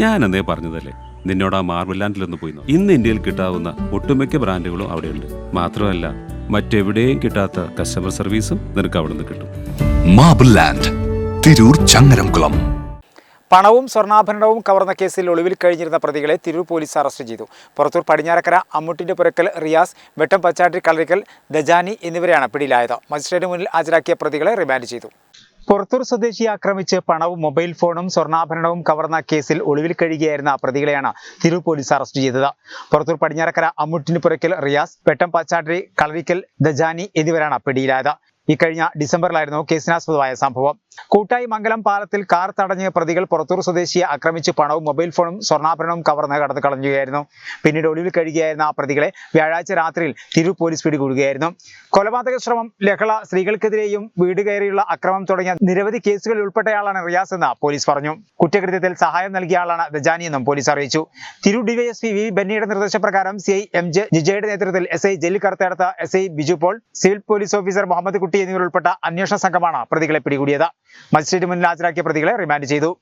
ഞാൻ അന്നേ പറഞ്ഞതല്ലേ? നിന്നോട് ആ മാർബിൾ ലാൻഡിലൊന്ന് പോയി നോ. ഇന്ന് ഇന്ത്യയിൽ കിട്ടാവുന്ന ഒട്ടുമിക്ക ബ്രാൻഡുകളും അവിടെയുണ്ട്. മാത്രമല്ല മറ്റെവിടെയും കിട്ടാത്ത കസ്റ്റമർ സർവീസും നിനക്ക് അവിടെ നിന്ന് കിട്ടും. Marble land Tirur Changaramkulam. പണവും സ്വർണാഭരണവും കവർന്ന കേസിൽ ഒളിവിൽ കഴിഞ്ഞിരുന്ന പ്രതികളെ തിരൂർ പോലീസ് അറസ്റ്റ് ചെയ്തു. പുറത്തൂർ പടിഞ്ഞാറക്കര അമ്മുട്ടിന്റെ പുരക്കൽ റിയാസ് വെട്ടം പച്ചാട്ടി കളരിക്കൽ ദജാനി എന്നിവരെയാണ് പിടിയിലായത്. മജിസ്ട്രേറ്റ് മുന്നിൽ ഹാജരാക്കിയ പ്രതികളെ റിമാൻഡ് ചെയ്തു. പുറത്തൂർ സ്വദേശിയെ ആക്രമിച്ച് പണവും മൊബൈൽ ഫോണും സ്വർണാഭരണവും കവർന്ന കേസിൽ ഒളിവിൽ കഴിയുകയായിരുന്ന പ്രതികളെയാണ് തിരു പോലീസ് അറസ്റ്റ് ചെയ്തത്. പുറത്തൂർ പടിഞ്ഞാറക്കര അമ്മുട്ടിന് പുരക്കൽ റിയാസ് വെട്ടം പച്ചാട്ടി കളരിക്കൽ ദജാനി എന്നിവരാണ് പിടിയിലായത്. ഇക്കഴിഞ്ഞ ഡിസംബറിലായിരുന്നു കേസിനാസ്പദമായ സംഭവം. കൂട്ടായി മംഗലം പാലത്തിൽ കാർ തടഞ്ഞ പ്രതികൾ പുറത്തൂർ സ്വദേശിയെ ആക്രമിച്ച് പണവും മൊബൈൽ ഫോണും സ്വർണാഭരണവും കവർന്ന് കടന്നു കളഞ്ഞുകയായിരുന്നു. പിന്നീട് ഒളിവിൽ കഴിയുകയായിരുന്ന ആ പ്രതികളെ വ്യാഴാഴ്ച രാത്രിയിൽ തിരു പോലീസ് പിടികൂടുകയായിരുന്നു. കൊലപാതക ശ്രമം ലഹള സ്ത്രീകൾക്കെതിരെയും വീട് കയറിയുള്ള അക്രമം തുടങ്ങിയ നിരവധി കേസുകളിൽ ഉൾപ്പെട്ടയാളാണ് റിയാസ് എന്ന് പോലീസ് പറഞ്ഞു. കുറ്റകൃത്യത്തിൽ സഹായം നൽകിയ ആളാണ് ദജാനി എന്നും പോലീസ് അറിയിച്ചു. തിരു ഡിവൈഎസ്പി വി ബെന്നിയുടെ നിർദ്ദേശപ്രകാരം സി ഐ എം ജെ ജിജയുടെ നേതൃത്വത്തിൽ S I Jaleel S I Biju Paul civil police officer Muhammad എന്നിവരുൾപ്പെട്ട അന്വേഷണ സംഘമാണ് പ്രതികളെ പിടികൂടിയത്. മജിസ്ട്രേറ്റ് മുന്നിൽ ഹാജരാക്കിയ പ്രതികളെ റിമാൻഡ് ചെയ്തു.